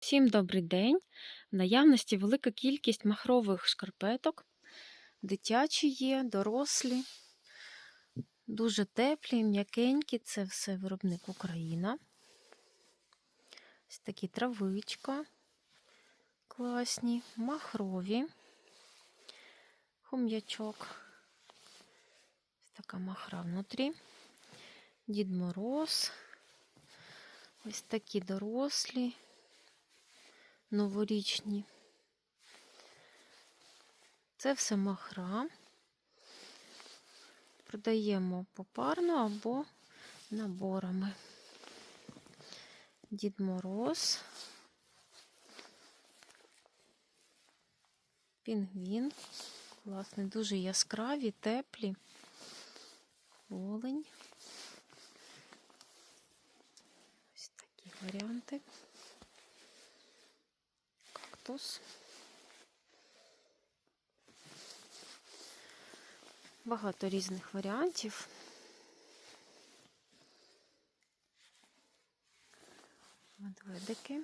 Всім добрий день! В наявності велика кількість махрових шкарпеток. Дитячі є, дорослі, дуже теплі, м'якенькі. Це все виробник Україна. Ось такі травичка класні, махрові, хом'ячок. Ось така махра внутрі. Дід Мороз. Ось такі дорослі новорічні. Це все махра. Продаємо попарно або наборами. Дід Мороз, пінгвін. Класний, дуже яскраві, теплі. Олень. Ось такі варіанти кактус. Багато різних варіантів. Медведики.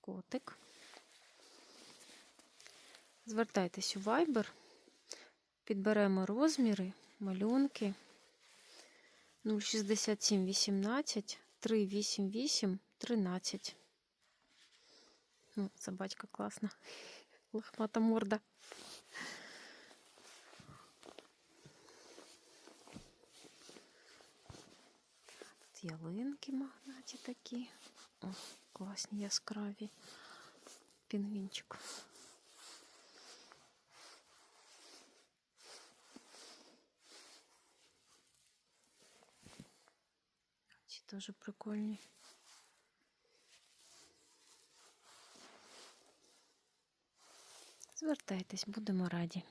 Котик. Звертайтесь у Viber, підберемо розміри, малюнки. 067 18 388 13. Ну, собачка класна. Лохмата морда. Тут ялинки магнаті такі. О, класні яскраві. Пінгвінчик. Теж прикольні. Звертайтесь, будемо раді.